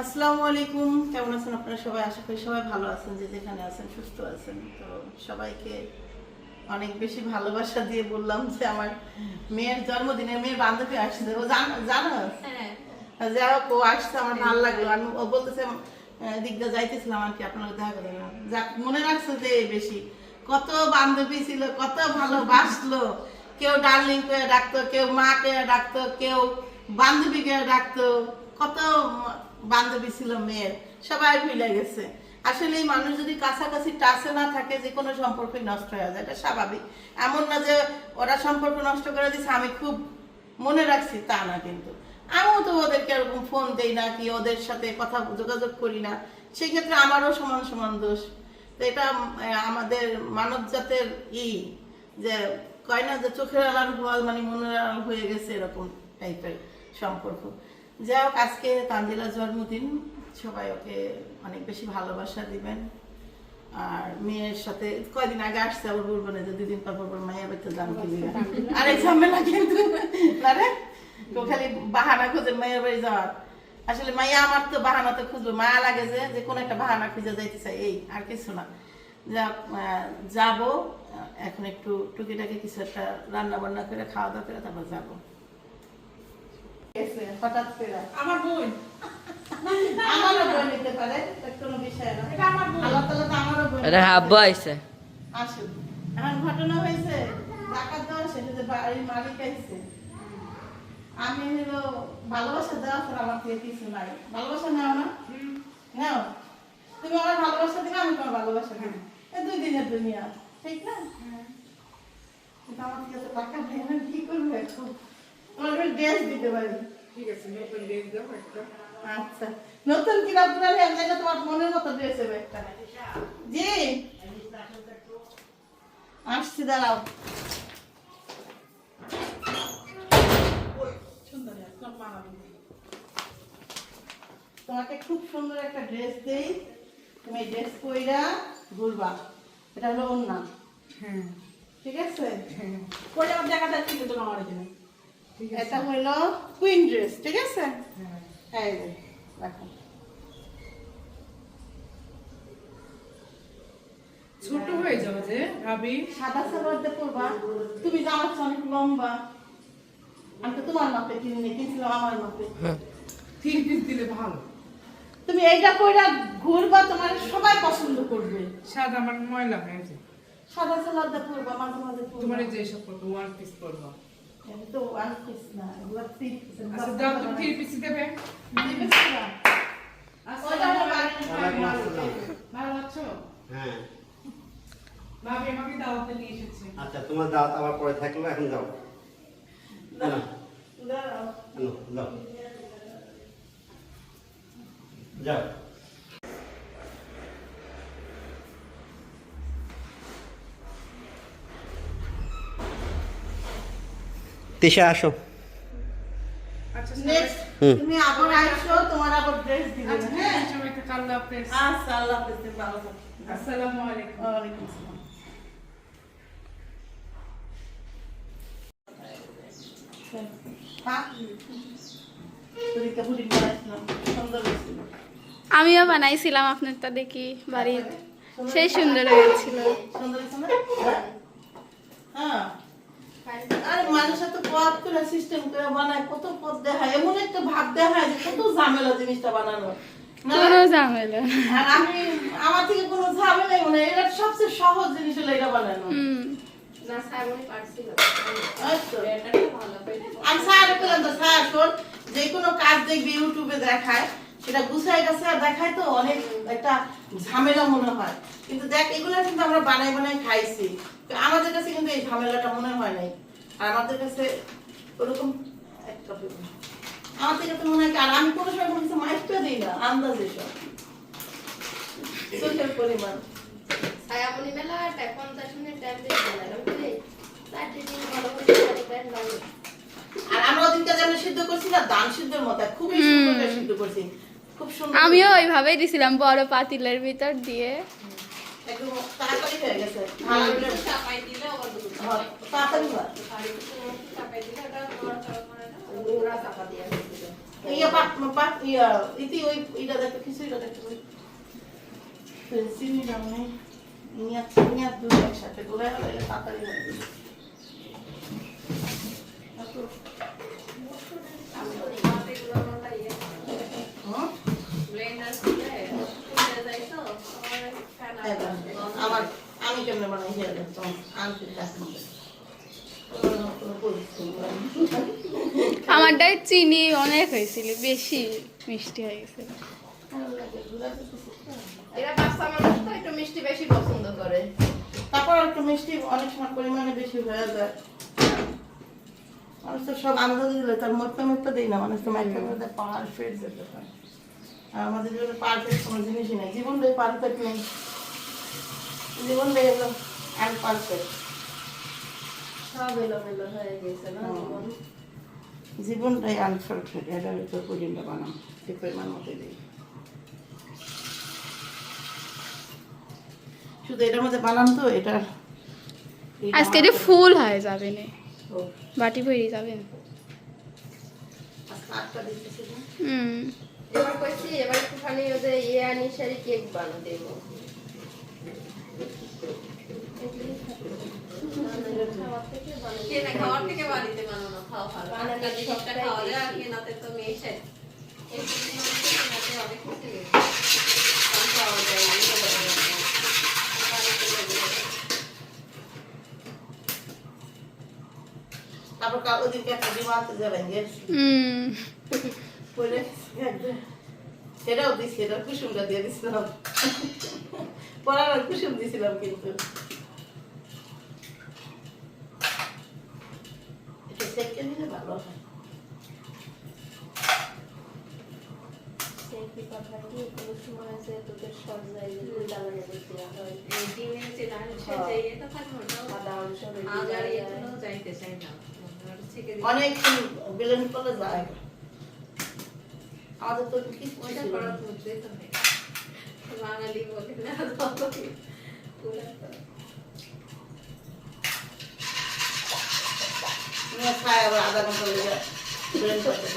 আসসালামু আলাইকুম। কেমন আছেন আপনারা সবাই? আশা করি সবাই ভালো আছেন যে যেখানে আছেন সুস্থ আছেন। তো সবাইকে অনেক বেশি ভালোবাসা দিয়ে বললাম যে আমার মেয়ের জন্মদিনে মেয়ের বান্ধবী আসছে। ও জান- যাই হোক ও আসছে আমার ভালো লাগল। আমি ও বলতেছে দিকটা যাইতেছিলাম আর কি আপনাকে দেখা করে গেলাম। যাক মনে রাখছে যে বেশি। কত বান্ধবী ছিল কত ভালোবাসলো। কেউ ডার্লিং করে ডাকতো কেউ মা করে ডাকতো কেউ বান্ধবী করে ডাকতো। কত বান্ধবী ছিল, মেয়ের, সবাই ভুলে গেছে। আসলে এই মানুষ যদি কাছাকাছি টাচে না থাকে, যে কোনো সম্পর্কই নষ্ট হয়ে যায়, এটা স্বাভাবিক। এমন না যে ওরা সম্পর্ক নষ্ট করে দিচ্ছে আমি খুব মনে রাখছি তা না কিন্তু। আমিও তো ওদেরকে এরকম ফোন দেই না কি ওদের সাথে কথা যোগাযোগ করি না। সেই ক্ষেত্রে আমারও সমান সমান দোষ। তো এটা আমাদের মানব জাতের ই, যে কয় না যে চোখের আলার মানে মনের আড়াল হয়ে গেছে এরকম টাইপের সম্পর্ক। যাই হোক, আজকে তানজিলার জন্মদিন, সবাই ওকে অনেক বেশি ভালোবাসা দিবেন। আর মেয়ের সাথে কয়দিন আগে আসছে, আবার বলব না যে দুদিন পর পর মাইয়া বাড়িতে দাম কিনে আর এই ঝামেলা কিন্তু না রে? তো খালি বাহানা খোঁজে মায়ের বাড়ি যাওয়ার। আসলে মাইয়া আমার তো বাহানা তো খুঁজবো মায়া লাগে যে যে কোনো একটা বাহানা খুঁজে যাইতে চাই এই আর কিছু না। যা যাব। এখন একটু টুকিটাকি কিছু একটা রান্না বান্না করে খাওয়া দাওয়া করে তারপর যাব। এসে, হঠাৎ করে। আমার বোন। আমারও বই নিতে পারে কোনো বিষয় না। এটা আমার বোন। আল্লাহ তাআলা তো আমারও বই এটা হাব্বা আইছে। আসুন এখন ঘটনা হয়েছে ডাকাত দেওয়া শেষ হয়েছে বাড়ির মালিক আইছে। আমি হলো ভালোবাসা দেওয়া ছাড়া আমার থেকে কিছু নাই। ভালোবাসা নেও না। নেও। তুমি আমার ভালোবাসা দিবে আমি তোমার ভালোবাসা দিব। দুই দিনের দুনিয়া ঠিক না? কিন্তু আমার থেকে টাকা নেই আমি কি করব এখন? ড্রেস দিতে পারি। ঠিক আছে নতুন ড্রেস দাও একটা আচ্ছা। নতুন কিনা পুরানি এক জায়গায় তোমার মনের মতো ড্রেস হবে একটা জি। আসছি দাঁড়াও। তোমাকে খুব সুন্দর একটা ড্রেস দেই। তুমি ড্রেস পইরা ঘুরবা। এটা হলো ওর নাম হ্যাঁ। ঠিক আছে? আমার জায়গাটা ঠিক তো আমার এখানে এটা আছে। হলো কুইন ড্রেস ঠিক আছে? হ্যাঁ। হ্যাঁ এই যে, রাখো ছোট হয়ে যাবে যে ভাবি। সাদা সালোয়ারটা পরবা। তুমি জামাচ্ছ অনেক লম্বা। আমি তো তোমার মাপে কিনে কিনছিলাম আমার মাপে? পিস দিলে ভালো। তুমি এইটা পইরা ঘুরবা তোমার সবাই পছন্দ করবে। সাদা আমার ময়লা হয়েছে সাদা সালোয়ারটা পরবা মাঝে মাঝে পরবা। তোমার যে সব করব ওয়ান পিস করব এটা তো one piece না, এগুলো three piece আচ্ছা দাও তুমি থ্রি পিস দেবে আসসালাম। ভালো আছো হ্যাঁ ভাবি আমাকে দাওয়াতে নিয়ে এসেছে আচ্ছা তোমার দাওয়াত আবার পরে থাকল এখন যাও না। যাও তিশা আসো আচ্ছা Next, হুম। তুমি আবার আইসো, তোমার আবার dress দিবে, আচ্ছা হ্যাঁ? আল্লাহ হাফেজ আচ্ছা, আল্লাহ হাফেজ, ভালো আসসালামু আলাইকুম আসসালাম। হ্যাঁ? আমিও বানাইছিলাম আপনারটা দেখি বাড়ির সেই সুন্দর হয়েছিল সুন্দর হ্যাঁ। আরে মানুষ এত পথ করে সিস্টেম করে বানায় কত পথ দেখায় এমন একটা ভাব দেখায় যে কত ঝামেলা জিনিসটা বানানো। কোনো আর আমি আমার থেকে কোনো ঝামেলাই মনে এটা সবচেয়ে সহজ জিনিস হলো এটা বানানো। হুম। এই তো। আমি স্যার বললাম তো স্যার শোন যে কোনো কাজ দেখবি ইউটিউবে দেখায় সেটা গুছাই গাছে দেখায় তো অনেক একটা ঝামেলা মনে হয়। কিন্তু দেখ এগুলো কিন্তু আমরা বানাই বানাই খাইছি। আমাদের কাছে কিন্তু এই ঝামেলাটা মনে হয় নাই। আর আমাদের কাছে ওরকম একটা আমাদের কাছে মনে হয় আর আমি কোনো সময় কোনো কিছু মাইকটা দিই না আন্দাজে সব। চোখের পরিমাণ। ছায়ামণি মেলা পঞ্চাশ মিনিট টাইম দিয়ে গেলাম চারটে দিন ভালো করে সাড়ে লাগে। আর আমরা ওদিনটা যেমন সিদ্ধ করছি না দান সিদ্ধর মতো খুবই সুন্দর সিদ্ধ করছি। খুব সুন্দর। আমিও ওইভাবেই দিছিলাম বড় পাতিলের ভিতর দিয়ে। একদম তাড়াতাড়ি হয়ে গেছে। ভালো করে চাপাই দিলে আবার দুটো হয়, তাড়াতাড়ি হয়। শাড়ি চাপাই দিলে ওটা নড়াচড়া করে না ওরা চাপা দিয়ে দিচ্ছে ইয়া ইতি ওই ইটা দেখো খিচুড়িটা দেখো ওই চিনি দাম নেই নিয়া আর দুধ একসাথে গোলায় হলে তাড়াতাড়ি দেখ, আমার আমি কেমনে বানাই আনতে আমারটায় চিনি অনেক হয়েছিল বেশি মিষ্টি হয়ে গেছে। ভালো লাগে, ঘুরাতে তো খুব ভালো। এরা বাচ্চা মানুষ তো একটু মিষ্টি বেশি পছন্দ করে। তারপর একটু মিষ্টি অনেক সময় পরিমাণে বেশি হয়ে যায়। মানুষ তো সব আন্দাজে দিলে তার মোটটা মোটটা দিই না মানুষ তো মাইকের মধ্যে পারফেক্ট যেতে পারে আর আমাদের জন্য পারফেক্ট কোনো জিনিসই নেই জীবনটাই পারফেক্ট নেই। জীবনটাই একদম আনপারফেক্ট সব এলোমেলো হয়ে গেছে না জীবন? জীবনটাই ভিতর পুডিংটা বানাম ঠিক পরিমাণ মতো দিই শুধু এটার মধ্যে বানাম তো এটা আজকে যে ফুল হয়ে যাবে না। বাটি ভরে যাবে। না? হুম। এবার কইছি এবার একটুখানি ওদের ইয়ে আনি সারি কেক বানো দেবো কেনা খাওয়ার থেকে বাড়িতে বানানো খাওয়া ভালো। বানানো টাটকা খাওয়া যায় আর কেনাতে তো মেশে এই জিনিস কেনাতে অনেক কিছু পাওয়া যায়। আমি তো বলব না। বাড়িতে লেগে। যায়। তারপর কাল ওদিনকে একটা যাবেন বলে সেটাও দিছি এটা কুসুমটা দিয়ে দিছিলাম। পড়ার আর কুসুম দিছিলাম কিন্তু এটা সেকে দিলে ভালো সেই কি কথা কি কোনো সময় আছে তোদের সব জায়গায় জ্বালানি দিতে হয় ডিমের যে লালসা যে এটা থাকবে ওটাও সাদা অংশ বেশি আজ আর যায়। এগুলো যাইতে চাই না আর ছেঁকে দিতে- অনেক বেলুন করলে যায় আমাদের তো কিছু ওইটা করার মধ্যে তো নেই বাঙালি বলে না তবে পুরা তো নিয়ে আবার আধা ঘণ্টা লেগে করতে।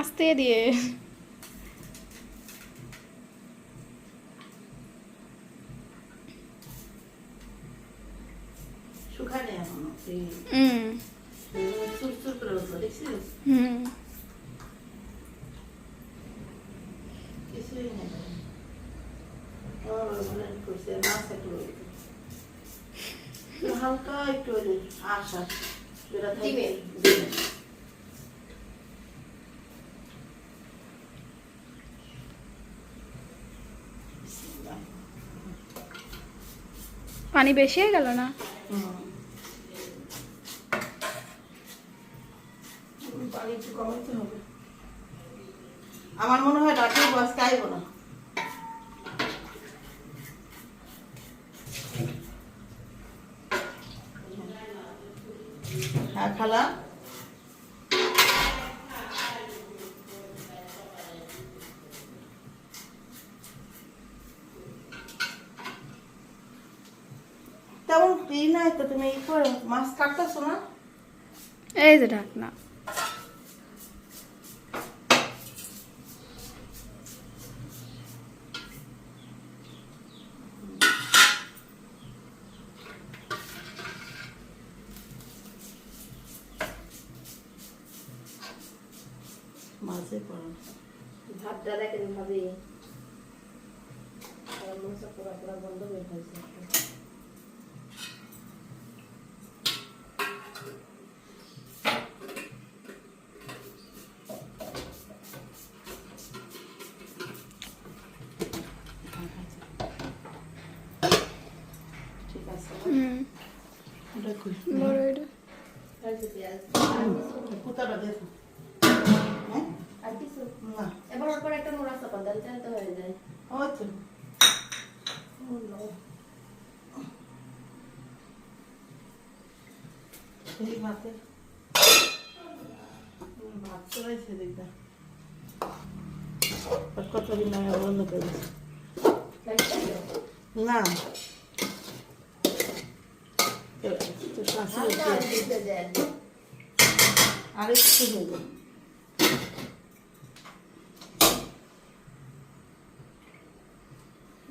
আস্তে দিয়ে। শুকায় নেই এখনও। হুম। চুর চুর করে দেখছিস? হুম কিছুই নেই ও হালকা একটু আশা যেটা। পানি বেশি হয়ে গেল না? হুম। উম, পানি একটু কমাইতে হবে। আমার মনে হয় ডাক্তার বয়স খাইব না। খালা। তেমন কি নাই তো তুমি মাছ কাটতেছো না? এই যে ঢাকনা মাঝে পড়ো ভাতটা দেখেন ভাবি আর মশলা পুরা পুরা বন্ধ হয়ে গেছে ঠিক আছে হুম ওটা কই বড় এটা আর যে পেঁয়াজ কুতাটা দেখো হ্যাঁ আর কিছু না এবার ওর পর একটা মোড়া চাপা ডাল চালতে হয়ে যায় ওই তো ও নো। এই ভাতে ভাত চড়াইছে দেখবা আর কতদিন বন্ধ না। একটু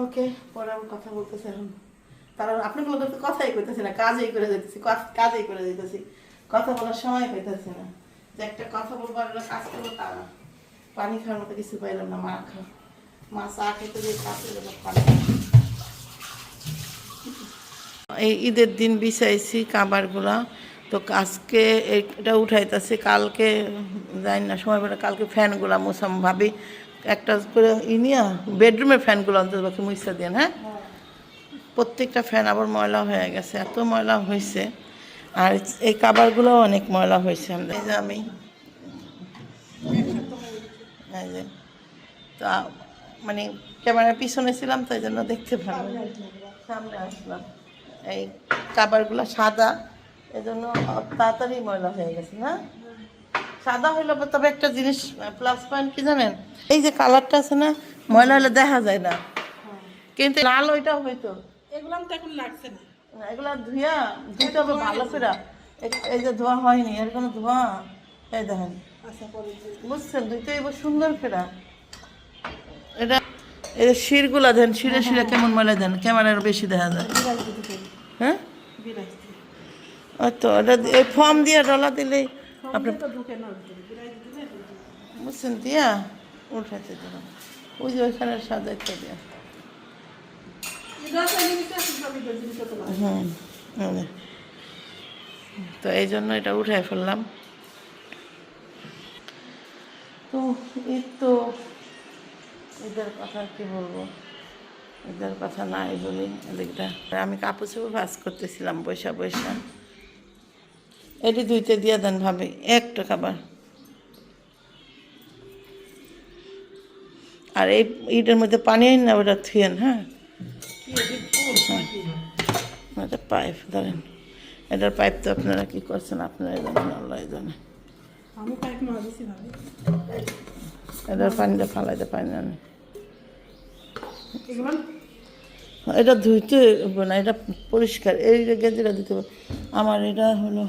ওকে পরে আমি কথা বলতেছি এখন। কারণ আপনাগুলো তো কথাই কইতেছি না কাজেই করে যেতেছি কাজ- কাজেই করে যেতেছি কথা বলার সময় পাইতেছি না। যে একটা কথা বলব আর কাজ করব তা না। পানি খাওয়ার মতো কিছু পাইলাম না মা খা মা চা খেতে দিয়ে করে পানি এই ঈদের দিন বিছাইছি কাবারগুলা তো আজকে এটা উঠাইতেছি কালকে জানি না সময় পেলে কালকে ফ্যানগুলা মুসাম ভাবি। একটা করে ই নিয়া বেডরুমের ফ্যানগুলো অন্তত মুইসা দেন হ্যাঁ। প্রত্যেকটা ফ্যান আবার ময়লা হয়ে গেছে, এত ময়লা হয়েছে আর এই কাবারগুলো অনেক ময়লা হয়েছে এই যে আমি, এই যে, তা মানে ক্যামেরার পিছনে ছিলাম তো এই জন্য দেখতে ভালো। সামনে আসলাম। এই কাবারগুলো সাদা এই জন্য তাড়াতাড়ি ময়লা হয়ে গেছে না সাদা হইলে তবে একটা জিনিস প্লাস পয়েন্ট কি জানেন? এই যে কালারটা আছে না, ময়লা হলে দেখা যায় না। কিন্তু লাল ওইটাও হইতো। এগুলো তো এখন লাগছে না। এগুলা ধুইয়া ধুইতে হবে ভালো করে। এই- যে ধোয়া হয়নি এর কোনো ধোয়া? এই দেখেন। আচ্ছা বুঝছেন ধুইতে এবার সুন্দর ফেরা এটা এই শিরগুলা দেন শিরে শিরে কেমন ময়লা দেন? ক্যামেরার বেশি দেখা যায়। হ্যাঁ? তো এটা এই ফর্ম দিয়ে ডলা দিলেই আপনি। বুঝছেন দিয়া? উঠাইতে দিলাম। ওই যে ওইখানে সাজাইতে দিয়া এই দশ মিনিটে আসুন সবই দশ মিনিটে তো লাগবে। হুম হুম। তো এই জন্য এটা উঠাই ফেললাম। তো ঈদ তো ঈদের কথা কি বলব? ঈদের কথা নাই বলি, এদিকটা। আমি কাপড় চোপড় ভাজ করতেছিলাম, বৈশা বৈশা। এটি দুইতে দিয়ে দেন ভাবি, একটা খাবার। আর এই ইটের মধ্যে পানি না, ওটা থুয়েন হ্যাঁ? এটা পাইপ ধরেন এটার পাইপ তো আপনারা কি করছেন আপনারা জানেন আল্লাহ জানে এটার পানিটা ফালাইতে পারি না আমি। এটা ধুইতে হবে না এটা পরিষ্কার এই গেঞ্জিটা দিতে হবে আমার এটা হলো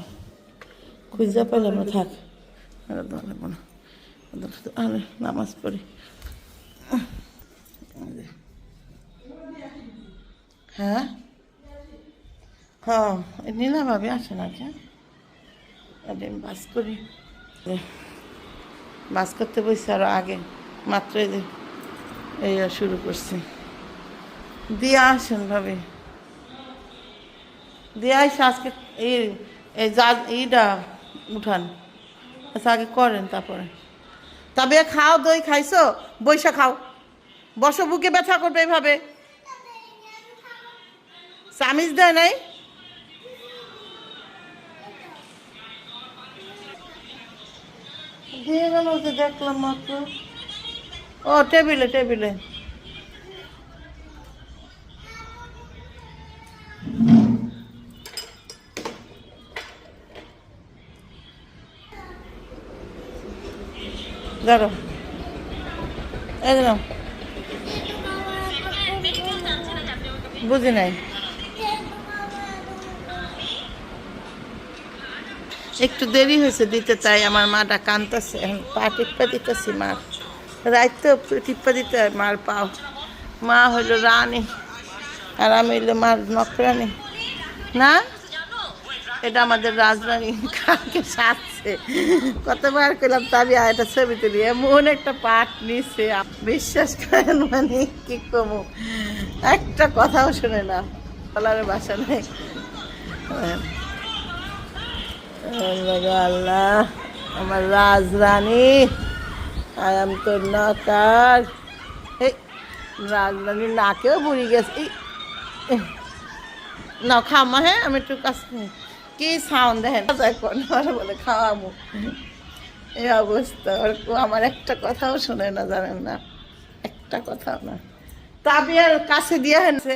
খুঁজা পেলাম না থাক এটা না শুধু নামাজ পড়ি হ্যাঁ হ্যাঁ নীলা ভাবি আসে না কে আমি বাস করি বাস করতে বসছি আরও আগে মাত্র এই শুরু করছি দিয়ে আসেন ভাবি দিয়ে আসে আজকে এই এই যা এইটা উঠান আচ্ছা আগে করেন তারপরে তবে খাও দই খাইছো বৈশা খাও বসো বুকে ব্যথা করবে এইভাবে চামিজ দেয় নাই? দিয়ে গেল যে দেখলাম মাত্র। ও টেবিলে টেবিলে। ধরো। এই দিলাম বুঝি নাই। একটু দেরি হয়েছে দিতে, তাই আমার মাটা কানতেছে। এখন পা টিপ্পা দিতেছি মা রাত তো টিপ্পা দিতে হয় মার পাও। মা হইল রানী, আর আমি হইল মার নকরানি না? এটা আমাদের রাজরানী কালকে সাজছে কতবার করলাম তাবি এটা ছবি তুলি। এমন একটা পাট নিচ্ছে বিশ্বাস করেন মানে কি কমু? একটা কথাও শুনে না। বলার বাসা নেই। আল্লাহ আমার রাজরানী আই এম তোর নকার। এই রাজরানী নাকেও বুড়ি গেছে। না, খামা হ্যাঁ আমি একটু কাছে কি সাউন্ড দেখেন? কোন বলে খাওয়াবো। এই অবস্থা কেউ আমার একটা কথাও শোনে না, জানেন না। একটা কথাও না। তাবি আর কাছে দিয়ে হেনছে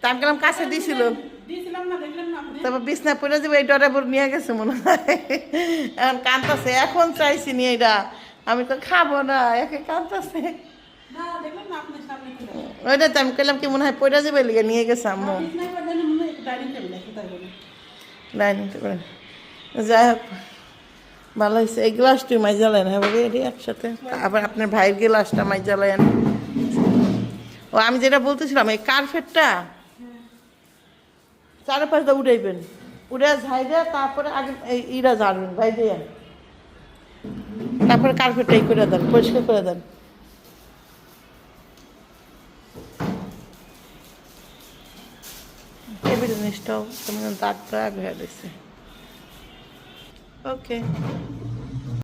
তা আমি কাছে দিছিল? না না তারপর বিছনা পড়ে যাবে এই ডরাবর নিয়ে গেছে মনে হয়। এখন কান্তাছে এখন চাইছি নিয়ে এটা। আমি তো খাব না একে কান্তাছে না না ওইটা তো আমি কইলাম কি মনে হয় পয়টা যাবে লিগে নিয়ে গেছে আম্মু। ডাইনিং টেবিলে যাই হোক ভালো হয়েছে। এই গ্লাস তুই মাই জ্বালেন হ্যাঁ এটি একসাথে। আবার আপনার ভাইয়ের গ্লাসটা মাই জ্বালায়েন। ও আমি যেটা বলতেছিলাম এই কার্পেটটা চারপাশটা উঠাইবেন। উঠে ঝাইরে তারপরে আগে ইরা ঝাড়বেন দিয়ে। তারপরে কার্পেটটাই করে দেন, পরিষ্কার করে দেন। জিনিসটাও কেমন দাগটা দাগ হয়ে গেছে। ওকে।